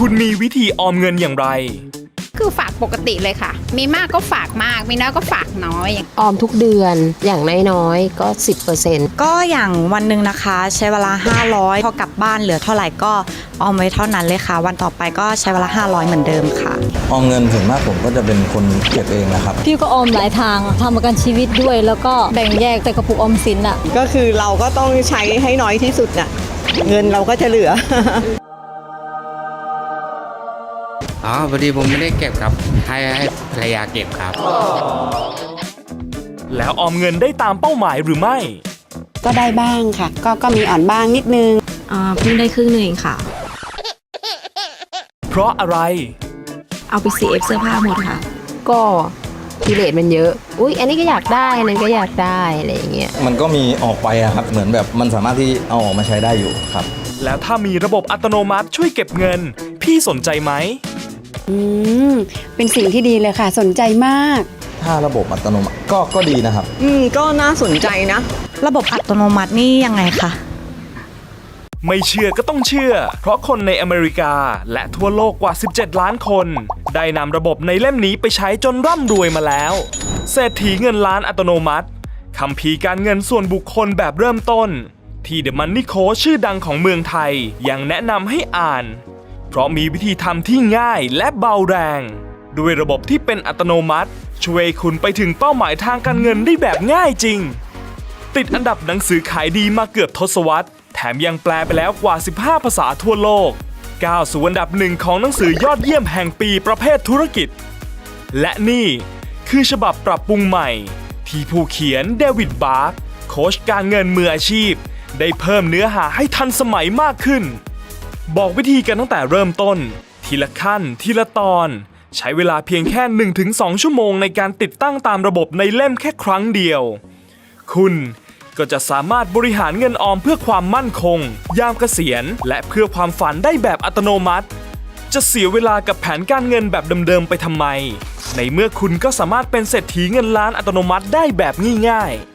คุณมีวิธีออมเงินอย่างไร คือฝากปกติเลยค่ะ มีมากก็ฝากมาก มีน้อยก็ฝากน้อยออมทุกเดือนอย่างน้อยๆก็ 10%ก็อย่างวันหนึ่งนะคะ ใช้เวลา 500 พอกลับบ้านเหลือเท่าไหร่ก็ออมไว้เท่านั้นเลยค่ะ วันต่อไปก็ใช้เวลา 500 เหมือนเดิมค่ะ ออมเงินส่วนมากผมก็จะเป็นคนเก็บเองนะครับ พี่ก็ออมหลายทางทำประกันชีวิตด้วย แล้วก็แบ่งแยกแต่กระปุกออมสินอะ ก็คือเราก็ต้องใช้ให้น้อยที่สุดน่ะ เงินเราก็จะเหลือ อ๋อพอดีผมไม่ได้เก็บครับ ให้ให้ภรรยาเก็บครับ แล้วออมเงินได้ตามเป้าหมายหรือไม่ ก็ได้บ้างค่ะ ก็ก็มีอ่อนบ้างนิดนึง อ่าเพิ่งได้ครึ่งหนึ่งเองค่ะ เพราะอะไร เอาไป CF เสื้อผ้าหมดค่ะ ก็กิเลสมันเยอะ อุ๊ย อันนี้ก็อยากได้ อันนั้นก็อยากได้อะไรอย่างเงี้ย มันก็มีออกไปอะครับ เหมือนแบบมันสามารถที่เอาออกมาใช้ได้อยู่ครับ แล้วถ้ามีระบบอัตโนมัติช่วยเก็บเงิน พี่สนใจไหม อืมเป็นสิ่งที่ดีเลยค่ะ สนใจมาก ถ้าระบบอัตโนมัติก็ก็ดีนะครับ อืมก็น่าสนใจนะ ระบบอัตโนมัตินี่ยังไงคะไม่เชื่อก็ต้องเชื่อ เพราะคนในอเมริกาและทั่วโลกกว่า 17 ล้านคน ได้นำระบบในเล่มนี้ไปใช้จนร่ำรวยมาแล้ว เศรษฐีเงินล้านอัตโนมัติคำพีร์การเงินส่วนบุคคลแบบเริ่มต้น ที่เดอะมันนี่โคชื่อดังของเมืองไทย ยังแนะนำให้อ่าน เพราะมีวิธีทำที่ง่ายและเบาแรง ด้วยระบบที่เป็นอัตโนมัติ ช่วยคุณไปถึงเป้าหมายทางการเงินได้แบบง่ายจริง ติดอันดับหนังสือขายดีมาเกือบทศวรรษ แถมยังแปลไปแล้วกว่า 15 ภาษาทั่วโลกก้าวสู่อันดับหนึ่งของหนังสือยอดเยี่ยมแห่งปีประเภทธุรกิจ และนี่คือฉบับปรับปรุงใหม่ ที่ผู้เขียนเดวิดบาร์โค้ชการเงินมืออาชีพ ได้เพิ่มเนื้อหาให้ทันสมัยมากขึ้น บอกวิธีกันตั้งแต่เริ่มต้น ทีละขั้นทีละตอน ใช้เวลาเพียงแค่ 1-2 ชั่วโมงในการติดตั้งตามระบบในเล่มแค่ครั้งเดียว คุณก็จะสามารถบริหารเงินออมเพื่อความมั่นคง ยามเกษียณ และเพื่อความฝันได้แบบอัตโนมัติ จะเสียเวลากับแผนการเงินแบบเดิมๆไปทำไม ในเมื่อคุณก็สามารถเป็นเศรษฐีเงินล้านอัตโนมัติได้แบบง่ายๆ